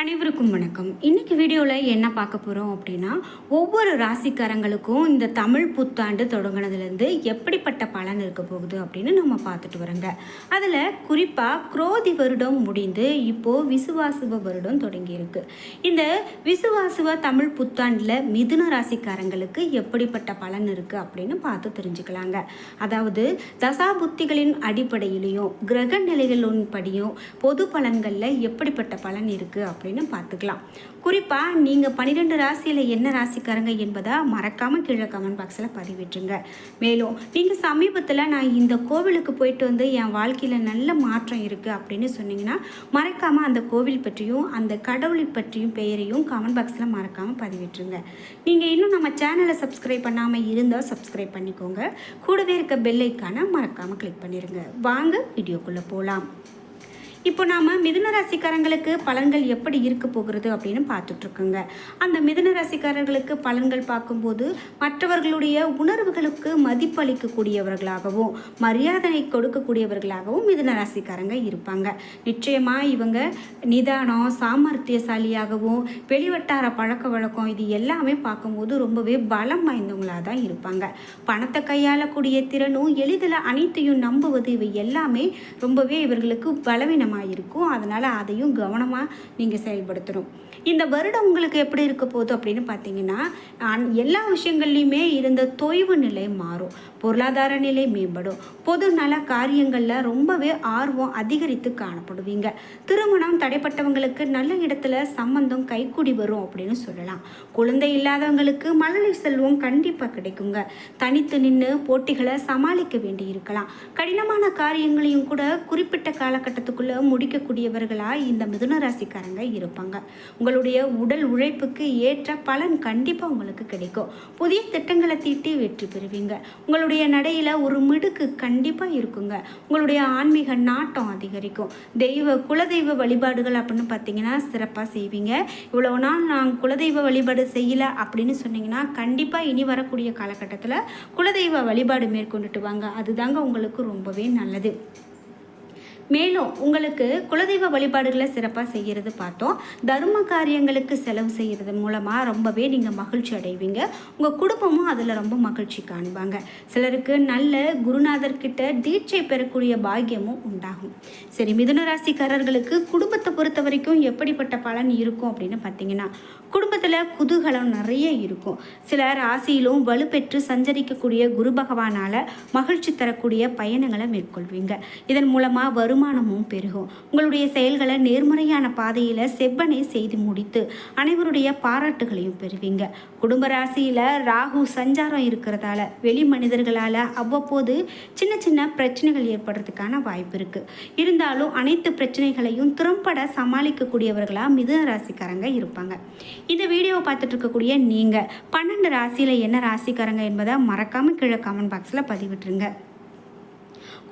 அனைவருக்கும் வணக்கம். இன்னைக்கு வீடியோவில் என்ன பார்க்க போகிறோம் அப்படின்னா ஒவ்வொரு ராசிக்காரங்களுக்கும் இந்த தமிழ் புத்தாண்டு தொடங்கினதுலேருந்து எப்படிப்பட்ட பலன் இருக்க போகுது அப்படின்னு நம்ம பார்த்துட்டு வரோங்க. அதில் குறிப்பாக குரோதி வருடம் முடிந்து இப்போது விசுவாசுவ வருடம் தொடங்கியிருக்கு. இந்த விசுவாசுவ தமிழ் புத்தாண்டில் மிதுன ராசிக்காரங்களுக்கு எப்படிப்பட்ட பலன் இருக்குது அப்படின்னு பார்த்து தெரிஞ்சுக்கலாங்க. அதாவது தசாபுத்திகளின் அடிப்படையிலையும் கிரக நிலைகளின் படியும் பொது பலன்களில் எப்படிப்பட்ட பலன் இருக்குது அப்படின்னு பார்த்துக்கலாம். குறிப்பாக நீங்கள் பன்னிரெண்டு ராசியில் என்ன ராசிக்காரங்க என்பதை மறக்காமல் கீழே கமெண்ட் பாக்ஸில் பதிவிட்டுருங்க. மேலும் நீங்கள் சமீபத்தில் நான் இந்த கோவிலுக்கு போயிட்டு வந்து என் வாழ்க்கையில் நல்ல மாற்றம் இருக்குது அப்படின்னு சொன்னீங்கன்னா மறக்காமல் அந்த கோவில் பற்றியும் அந்த கடவுளை பற்றியும் பெயரையும் கமெண்ட் பாக்ஸில் மறக்காமல் பதிவிட்டுருங்க. நீங்கள் இன்னும் நம்ம சேனலை சப்ஸ்கிரைப் பண்ணாமல் இருந்தால் சப்ஸ்கிரைப் பண்ணிக்கோங்க. கூடவே இருக்க பெல்லைக்கான மறக்காமல் கிளிக் பண்ணிடுங்க வாங்க வீடியோக்குள்ளே போகலாம் இப்போ நாம் மிதுன ராசிக்காரங்களுக்கு பலன்கள் எப்படி இருக்க போகிறது அப்படின்னு பார்த்துட்ருக்கோங்க. அந்த மிதுன ராசிக்காரர்களுக்கு பலன்கள் பார்க்கும்போது மற்றவர்களுடைய உணர்வுகளுக்கு மதிப்பளிக்கக்கூடியவர்களாகவும் மரியாதை கொடுக்கக்கூடியவர்களாகவும் மிதுன ராசிக்காரங்க இருப்பாங்க. நிச்சயமாக இவங்க நிதானம் சாமர்த்தியசாலியாகவும் வெளிவட்டார பழக்க வழக்கம் இது எல்லாமே பார்க்கும்போது ரொம்பவே பலம் வாய்ந்தவங்களாக தான் இருப்பாங்க. பணத்தை கையாளக்கூடிய திறனும் எளிதில் அனைத்தையும் நம்புவது இவை எல்லாமே ரொம்பவே இவர்களுக்கு பலவீனம் இருக்கும் அதனால் அதையும் கவனமாக நீங்கள் செயல்படுத்தணும். இந்த வருடம் உங்களுக்கு எப்படி இருக்க போகுது அப்படின்னு பார்த்தீங்கன்னா எல்லா விஷயங்கள்லையுமே இருந்த தொய்வு நிலை மாறும். பொருளாதார நிலை மேம்படும். பொது நல காரியங்களில் ரொம்பவே ஆர்வம் அதிகரித்து காணப்படுவீங்க. திருமணம் தடைப்பட்டவங்களுக்கு நல்ல இடத்துல சம்பந்தம் கைக்கூடி வரும் அப்படின்னு சொல்லலாம். குழந்தை இல்லாதவங்களுக்கு மழலை செல்வம் கண்டிப்பாக கிடைக்குங்க. தனித்து நின்று போட்டிகளை சமாளிக்க வேண்டி இருக்கலாம். கடினமான காரியங்களையும் கூட குறிப்பிட்ட காலகட்டத்துக்குள்ளே முடிக்கக்கூடியவர்களாக இந்த மிதுன ராசிக்காரங்க இருப்பாங்க. உங்கள் உங்களுடைய உடல் உழைப்புக்கு ஏற்ற பலன் கண்டிப்பாக உங்களுக்கு கிடைக்கும். புதிய திட்டங்களை தீட்டி வெற்றி பெறுவீங்க. உங்களுடைய நடையில் ஒரு மிடுக்கு கண்டிப்பாக இருக்குங்க. உங்களுடைய ஆன்மீக நாட்டம் அதிகரிக்கும். தெய்வ குலதெய்வ வழிபாடுகள் அப்படின்னு பார்த்தீங்கன்னா சிறப்பாக செய்வீங்க. இவ்வளவு நாள் நான் குலதெய்வ வழிபாடு செய்யல அப்படின்னு சொன்னீங்கன்னா கண்டிப்பாக இனி வரக்கூடிய காலகட்டத்தில் குலதெய்வ வழிபாடு மேற்கொண்டுட்டு வாங்க. அதுதாங்க உங்களுக்கு ரொம்பவே நல்லது. மேலும் உங்களுக்கு குலதெய்வ வழிபாடுகளை சிறப்பாக செய்கிறது பார்த்தோம். தர்ம காரியங்களுக்கு செலவு செய்கிறது மூலமாக ரொம்பவே நீங்கள் மகிழ்ச்சி அடைவீங்க. உங்கள் குடும்பமும் அதில் ரொம்ப மகிழ்ச்சி காண்பாங்க சிலருக்கு நல்ல குருநாதர்கிட்ட தீட்சை பெறக்கூடிய பாக்கியமும் உண்டாகும். சரி மிதுன ராசிக்காரர்களுக்கு குடும்பத்தை பொறுத்த வரைக்கும் எப்படிப்பட்ட பலன் இருக்கும் அப்படின்னு பார்த்தீங்கன்னா குடும்பத்தில் குதூகலம் நிறைய இருக்கும். சில ராசியிலும் வலுப்பெற்று சஞ்சரிக்கக்கூடிய குரு பகவானால் மகிழ்ச்சி தரக்கூடிய பயணங்களை மேற்கொள்வீங்க. இதன் மூலமாக வரும் வருமானமும் பெருகும். உங்களுடைய செயல்களை நேர்மறையான பாதையில் செவ்வனே செய்து முடித்து அனைவருடைய பாராட்டுகளையும் பெறுவீங்க. குடும்ப ராசியில் ராகு சஞ்சாரம் இருக்கிறதால வெளி மனிதர்களால் அவ்வப்போது சின்ன சின்ன பிரச்சனைகள் ஏற்படுறதுக்கான வாய்ப்பு இருக்குது இருந்தாலும் அனைத்து பிரச்சனைகளையும் திறம்பட சமாளிக்கக்கூடியவர்களாக மிதுன ராசிக்காரங்க இருப்பாங்க. இந்த வீடியோவை பார்த்துட்டு இருக்கக்கூடிய நீங்கள் பன்னெண்டு ராசியில் என்ன ராசிக்காரங்க என்பதை மறக்காமல் கீழே கமெண்ட் பாக்ஸில் பதிவிட்டுருங்க.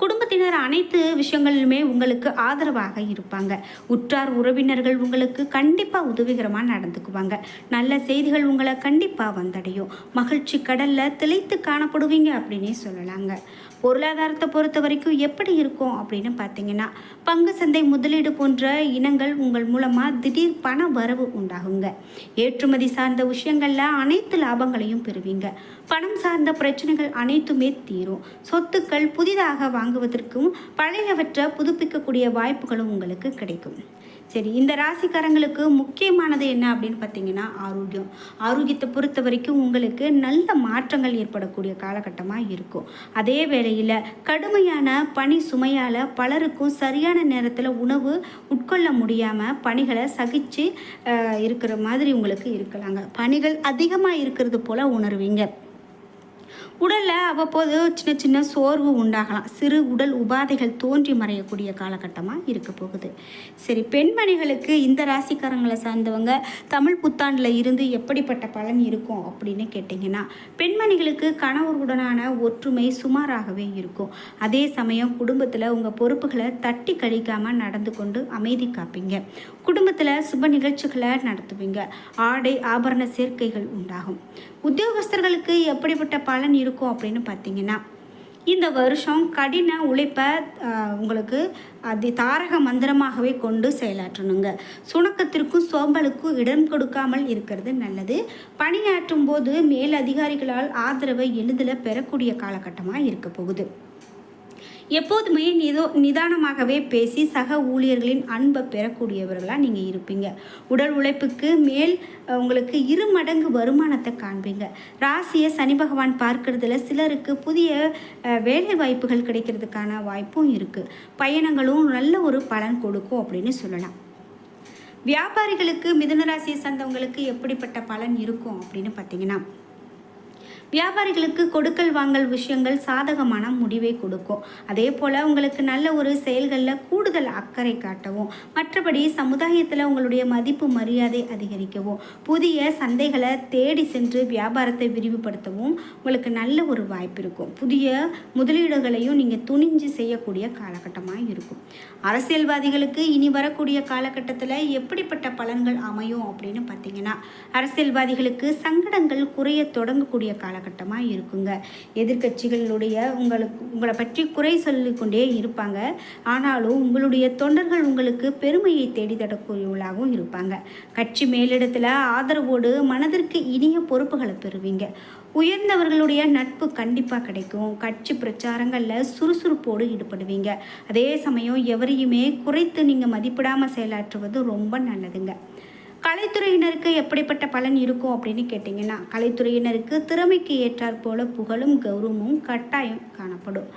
குடும்பத்தினர் அனைத்து விஷயங்களிலுமே உங்களுக்கு ஆதரவாக இருப்பாங்க. உற்றார் உறவினர்கள் உங்களுக்கு கண்டிப்பாக உதவிகரமாக நடந்துக்குவாங்க. நல்ல செய்திகள் உங்களை கண்டிப்பாக வந்தடையும். மகிழ்ச்சி கடலில் திளைத்து காணப்படுவீங்க அப்படின்னே சொல்லலாங்க. பொருளாதாரத்தை பொறுத்த வரைக்கும் எப்படி இருக்கும் அப்படின்னு பார்த்தீங்கன்னா பங்கு சந்தை முதலீடு போன்ற இனங்கள் உங்கள் மூலமாக திடீர் பண வரவு உண்டாகுங்க. ஏற்றுமதி சார்ந்த விஷயங்களில் அனைத்து லாபங்களையும் பெறுவீங்க. பணம் சார்ந்த பிரச்சனைகள் அனைத்துமே தீரும். சொத்துக்கள் புதிதாக வாங்குவதற்கும் பழையவற்றை புதுப்பிக்கக்கூடிய வாய்ப்புகளும் உங்களுக்கு கிடைக்கும். சரி இந்த ராசிக்காரங்களுக்கு முக்கியமானது என்ன அப்படின்னு பார்த்தீங்கன்னா ஆரோக்கியம். ஆரோக்கியத்தை பொறுத்த வரைக்கும் உங்களுக்கு நல்ல மாற்றங்கள் ஏற்படக்கூடிய காலகட்டமாக இருக்கும். அதே வேளையில் கடுமையான பனி சுமையால் பலருக்கும் சரியான நேரத்தில் உணவு உட்கொள்ள முடியாமல் பணிகளை சகிச்சு இருக்கிற மாதிரி உங்களுக்கு இருக்கலாங்க பணிகள் அதிகமாக இருக்கிறது போல் உணர்வீங்க. உடலில் அவ்வப்போது சின்ன சின்ன சோர்வு உண்டாகலாம். சிறு உடல் உபாதைகள் தோன்றி மறையக்கூடிய காலகட்டமாக இருக்க போகுது. சரி பெண்மணிகளுக்கு இந்த ராசிக்காரங்களை சார்ந்தவங்க தமிழ் புத்தாண்டில் இருந்து எப்படிப்பட்ட பலன் இருக்கும் அப்படின்னு கேட்டிங்கன்னா பெண்மணிகளுக்கு கணவருடனான ஒற்றுமை சுமாராகவே இருக்கும். அதே சமயம் குடும்பத்தில் உங்கள் பொறுப்புகளை தட்டி கழிக்காமல் நடந்து கொண்டு அமைதி காப்பீங்க. குடும்பத்தில் சுப நிகழ்ச்சிகளை நடத்துவீங்க. ஆடை ஆபரண சேர்க்கைகள் உண்டாகும். உத்தியோகஸ்தர்களுக்கு எப்படிப்பட்ட பலன் இருக்கும் அப்படின்னு பார்த்தீங்கன்னா இந்த வருஷம் கடின உழைப்பை உங்களுக்கு அது தாரக மந்திரமாகவே கொண்டு செயலாற்றணுங்க. சுணக்கத்திற்கும் சோம்பலுக்கும் இடம் கொடுக்காமல் இருக்கிறது நல்லது. பணியாற்றும் போது மேல் அதிகாரிகளால் ஆதரவை எளிதில் பெறக்கூடிய காலகட்டமாக இருக்க போகுது. எப்போதுமே நிதோ நிதானமாகவே பேசி சக ஊழியர்களின் அன்பை பெறக்கூடியவர்களாக நீங்கள் இருப்பீங்க. உடல் உழைப்புக்கு மேல் உங்களுக்கு இரு மடங்கு வருமானத்தை காண்பீங்க. ராசியை சனி பகவான் பார்க்கறதுல சிலருக்கு புதிய வேலை வாய்ப்புகள் கிடைக்கிறதுக்கான வாய்ப்பும் இருக்குது பயணங்களும் நல்ல ஒரு பலன் கொடுக்கும் அப்படின்னு சொல்லலாம். வியாபாரிகளுக்கு மிதுன ராசியை சார்ந்தவங்களுக்கு எப்படிப்பட்ட பலன் இருக்கும் அப்படின்னு பார்த்தீங்கன்னா வியாபாரிகளுக்கு கொடுக்கல் வாங்கல் விஷயங்கள் சாதகமான முடிவை கொடுக்கும். அதே போல் உங்களுக்கு நல்ல ஒரு செயல்களில் கூடுதல் அக்கறை காட்டவும். மற்றபடி சமுதாயத்தில் உங்களுடைய மதிப்பு மரியாதை அதிகரிக்கவும். புதிய சந்தைகளை தேடி சென்று வியாபாரத்தை விரிவுபடுத்தவும் உங்களுக்கு நல்ல ஒரு வாய்ப்பு இருக்கும். புதிய முதலீடுகளையும் நீங்கள் துணிஞ்சு செய்யக்கூடிய காலகட்டமாக இருக்கும். அரசியல்வாதிகளுக்கு இனி வரக்கூடிய காலகட்டத்தில் எப்படிப்பட்ட பலன்கள் அமையும் அப்படின்னு பார்த்தீங்கன்னா அரசியல்வாதிகளுக்கு சங்கடங்கள் குறைய தொடங்கக்கூடிய காலகட்டமாக இருக்குங்க. எதிர்க்கட்சிகளுடைய உங்களுக்கு உங்களை பற்றி குறை சொல்லிக்கொண்டே இருப்பாங்க. ஆனாலும் உங்களுடைய தொண்டர்கள் உங்களுக்கு பெருமையை தேடித்தரக்கூடியவர்களாகவும் இருப்பாங்க. கட்சி மேலிடத்தில் ஆதரவோடு மனதிற்கு இனிய பொறுப்புகளை பெறுவீங்க. உயர்ந்தவர்களுடைய நட்பு கண்டிப்பாக கிடைக்கும். கட்சி பிரச்சாரங்களில் சுறுசுறுப்போடு ஈடுபடுவீங்க. அதே சமயம் எவரையுமே குறைத்து நீங்கள் மதிப்பிடாமல் செயலாற்றுவது ரொம்ப நல்லதுங்க. கலைத்துறையினருக்கு எப்படிப்பட்ட பலன் இருக்கும் அப்படின்னு கேட்டிங்கன்னா கலைத்துறையினருக்கு திறமைக்கு ஏற்றாற் போல புகழும் கௌரவமும் கட்டாயம் காணப்படும்.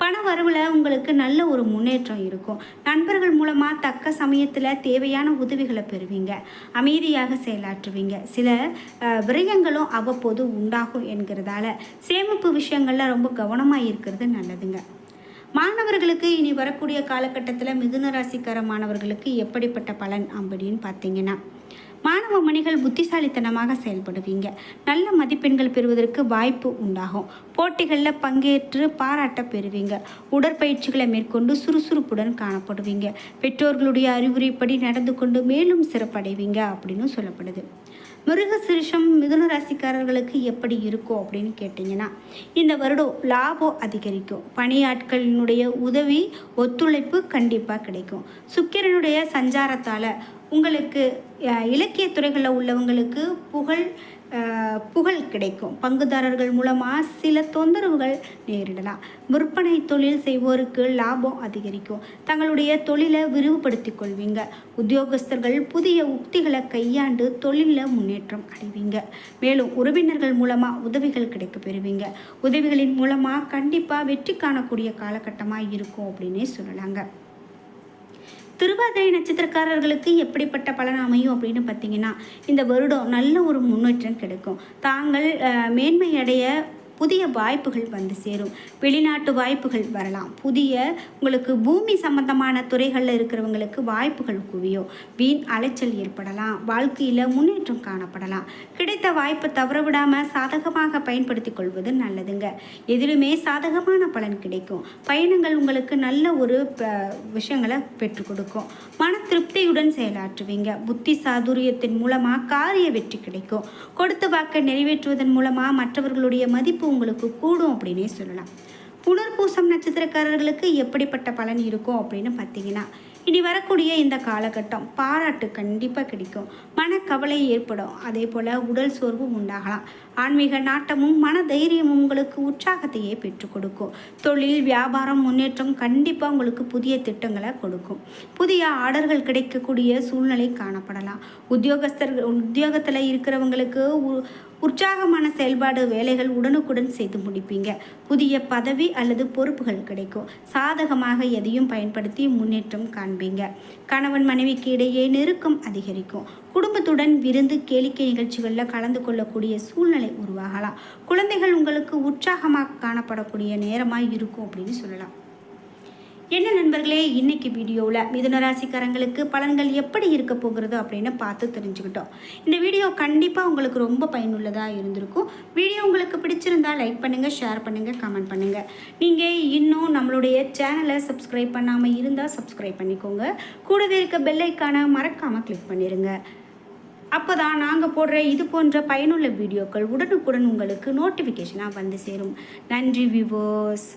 பண வரவில் உங்களுக்கு நல்ல ஒரு முன்னேற்றம் இருக்கும். நண்பர்கள் மூலமாக தக்க சமயத்தில் தேவையான உதவிகளை பெறுவீங்க. அமைதியாக செயலாற்றுவீங்க. சில விரயங்களும் அவ்வப்போது உண்டாகும் என்கிறதால சேமிப்பு விஷயங்களில் ரொம்ப கவனமாக இருக்கிறது நல்லதுங்க. மாணவர்களுக்கு இனி வரக்கூடிய காலகட்டத்தில் மிதுன ராசிக்கார மாணவர்களுக்கு எப்படிப்பட்ட பலன் அப்படின்னு பார்த்தீங்கன்னா மாணவ மணிகள் புத்திசாலித்தனமாக செயல்படுவீங்க. நல்ல மதிப்பெண்கள் பெறுவதற்கு வாய்ப்பு உண்டாகும். போட்டிகளில் பங்கேற்று பாராட்ட பெறுவீங்க. உடற்பயிற்சிகளை மேற்கொண்டு சுறுசுறுப்புடன் காணப்படுவீங்க. பெற்றோர்களுடைய அறிவுரைப்படி நடந்து கொண்டு மேலும் சிறப்படைவீங்க அப்படின்னு சொல்லப்படுது. மிருக சிறுஷம் மிதுன ராசிக்காரர்களுக்கு எப்படி இருக்கும் அப்படின்னு கேட்டிங்கன்னா இந்த வருடம் லாபம் அதிகரிக்கும். பணியாட்களினுடைய உதவி ஒத்துழைப்பு கண்டிப்பாக கிடைக்கும். சுக்கிரனுடைய சஞ்சாரத்தால் உங்களுக்கு இலக்கிய துறைகளில் உள்ளவங்களுக்கு புகழ் புகழ் கிடைக்கும். பங்குதாரர்கள் மூலமாக சில தொந்தரவுகள் நேரிடலாம். விற்பனை தொழில் செய்வோருக்கு லாபம் அதிகரிக்கும். தங்களுடைய தொழிலை விரிவுபடுத்திக் கொள்வீங்க. உத்தியோகஸ்தர்கள் புதிய உக்திகளை கையாண்டு தொழிலில் முன்னேற்றம் அடைவீங்க. மேலும் உறவினர்கள் மூலமாக உதவிகள் கிடைக்க பெறுவீங்க. உதவிகளின் மூலமாக கண்டிப்பாக வெற்றி காணக்கூடிய காலகட்டமாக இருக்கும் அப்படின்னே சொல்லலாங்க. திருவாதிரை நட்சத்திரக்காரர்களுக்கு எப்படிப்பட்ட பலன் அமையும் அப்படின்னு பார்த்தீங்கன்னா இந்த வருடம் நல்ல ஒரு முன்னேற்றம் கிடைக்கும். தாங்கள் மேன்மையடைய மேன்மை அடைய புதிய வாய்ப்புகள் வந்து சேரும். வெளிநாட்டு வாய்ப்புகள் வரலாம். புதிய உங்களுக்கு பூமி சம்பந்தமான துறைகளில் இருக்கிறவங்களுக்கு வாய்ப்புகள் குவியும். வீண் அலைச்சல் ஏற்படலாம். வாழ்க்கையில் முன்னேற்றம் காணப்படலாம். கிடைத்த வாய்ப்பை தவறவிடாமல் சாதகமாக பயன்படுத்தி கொள்வது நல்லதுங்க. எதிலுமே சாதகமான பலன் கிடைக்கும். பயணங்கள் உங்களுக்கு நல்ல ஒரு ப- விஷயங்களை பெற்றுக் கொடுக்கும். மன திருப்தியுடன் செயலாற்றுவீங்க. புத்தி சாதுரியத்தின் மூலமாக காரிய வெற்றி கிடைக்கும். கொடுத்த வாக்கை நிறைவேற்றுவதன் மூலமாக மற்றவர்களுடைய மதிப்பு உங்களுக்கு கூடும் அப்படின்னே சொல்லலாம். புனர்பூசம் நட்சத்திரக்காரர்களுக்கு எப்படிப்பட்ட பலன் இருக்கும் அப்படின்னு பார்த்தீங்கன்னா இனி வரக்கூடிய இந்த காலகட்டம் பாராட்டு கண்டிப்பாக கிடைக்கும். மனக்கவலை ஏற்படும். அதே போல் உடல் சோர்வு உண்டாகலாம். ஆன்மீக நாட்டமும் மன தைரியமும் உங்களுக்கு உற்சாகத்தையே பெற்றுக் கொடுக்கும். தொழில் வியாபாரம் முன்னேற்றம் கண்டிப்பாக உங்களுக்கு புதிய திட்டங்களை கொடுக்கும். புதிய ஆர்டர்கள் கிடைக்கக்கூடிய சூழ்நிலை காணப்படலாம். உத்தியோகஸ்தர்கள் உத்தியோகத்தில் இருக்கிறவங்களுக்கு உ- உற்சாகமான செயல்பாடு வேலைகள் உடனுக்குடன் செய்து முடிப்பீங்க. புதிய பதவி அல்லது பொறுப்புகள் கிடைக்கும். சாதகமாக எதையும் பயன்படுத்தி முன்னேற்றம் காண்பீங்க. கணவன் மனைவிக்கு இடையே நெருக்கம் அதிகரிக்கும். குடும்பத்துடன் விருந்து கேளிக்கை நிகழ்ச்சிகளில் கலந்து கொள்ளக்கூடிய சூழ்நிலை உருவாகலாம். குழந்தைகள் உங்களுக்கு உற்சாகமாக காணப்படக்கூடிய நேரமாக இருக்கும் அப்படின்னு சொல்லலாம். என்ன நண்பர்களே இன்னைக்கு வீடியோவில் மிதுன ராசிக்காரங்களுக்கு பலன்கள் எப்படி இருக்க போகிறது அப்படின்னு பார்த்து தெரிஞ்சுக்கிட்டோம். இந்த வீடியோ கண்டிப்பாக உங்களுக்கு ரொம்ப பயனுள்ளதாக இருந்திருக்கும். வீடியோ உங்களுக்கு பிடிச்சிருந்தா லைக் பண்ணுங்கள் ஷேர் பண்ணுங்கள் கமெண்ட் பண்ணுங்கள் நீங்கள் இன்னும் நம்மளுடைய சேனலை சப்ஸ்கிரைப் பண்ணாமல் இருந்தால் சப்ஸ்கிரைப் பண்ணிக்கோங்க. கூடவே இருக்க பெல்லைக்கான மறக்காமல் கிளிக் பண்ணிடுங்க அப்போ தான் நாங்கள் போடுற இது போன்ற பயனுள்ள வீடியோக்கள் உடனுக்குடன் உங்களுக்கு நோட்டிஃபிகேஷனாக வந்து சேரும். நன்றி விவோஸ்